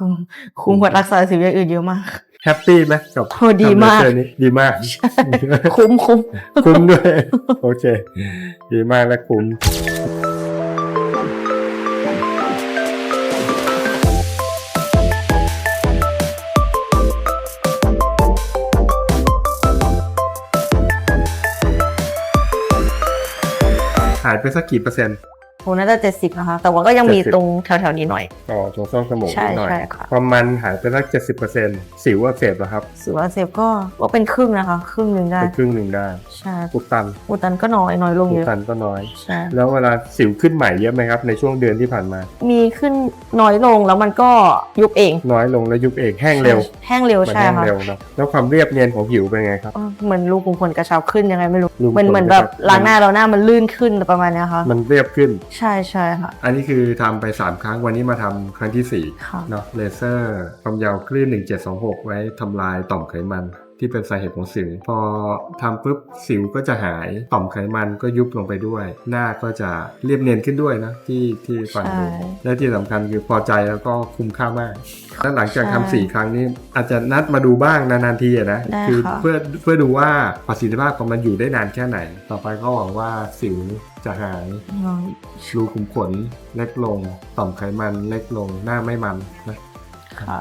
คุ้มคุ้มกว่ารักษาสิวอย่างอื่นเยอะมาก แฮปปี้ไหมกับโอ้ดีมาก ทำเลเซอร์นี้ดีมาก คุ้มคุ้ม คุ้มด้วย โอเค ดีมากและคุ้ม หายไปสักกี่เปอร์เซ็นต์ โหน่าจะเจ็ดสิบนะคะ แต่ว่าก็ยังมี70 ตรงแถวๆนี้หน่อยอ๋อตรงช่องสมองใช่นิดหน่อย ใช่ค่ะ ความมันหายไปสักเจ็ดสิบเปอร์เซ็นต์สิวอักเสบแล้วครับสิวอักเสบก็ก็เป็นครึ่งนะคะ ครึ่งหนึ่งได้ ไปครึ่งหนึ่งได้ใช่อุดตันอุดตันก็น้อยน้อยลงอุเยดอะตันก็น้อย ใช่ แล้วเวลาสิวขึ้นใหม่เยอะไหมครับ ในช่วงเดือนที่ผ่านมา มีขึ้นน้อยลงแล้วมันก็ยุบเองน้อยลงแล้วยุบเองแห้งเร็วแห้งเร็วมันใช่แห้งค่ะเร็วเนอะแล้วความเรียบเนียนของผิวเป็นไงครับ เออเหมือนรูขุมขนกระชับขึ้นยังไงไม่รู้รูขุมขนเหมือนเหมือนกแบระบชับ ล้างหน้าเราหน้ามันลื่นขึ้นประมาณเนี้ยค่ะ มันเรียบขึ้นใช่ใช่ค่ะ อันนี้คือทำไป 3 ครั้งวันนี้มาทำครั้งที่ค่ะ4เนาะเลเซอร์ความยาวคลื่น 1726 ไว้ทำลายต่อมไขมัน ที่เป็นสาเหตุของสิว พอทำปุ๊บสิวก็จะหายต่อมไขมันก็ยุบลงไปด้วย หน้าก็จะเรียบเนียนขึ้นด้วยนะที่ที่ฟังดูใช่และที่สำคัญคือพอใจแล้วก็คุ้มค่ามากแล้วหลังจากใช่ทำสี่ครั้งนี้อาจจะนัดมาดูบ้างนานๆทีอะนะได้คืค่ะเพื่อเพื่อดูว่าประสิทธิภาพของมันอยู่ได้นานแค่ไหน ต่อไปก็หวังว่าสิวจะหายน้อยรูขุมขนเล็กลง ต่อมไขมันเล็กลงหน้าไม่มันนะค่ะ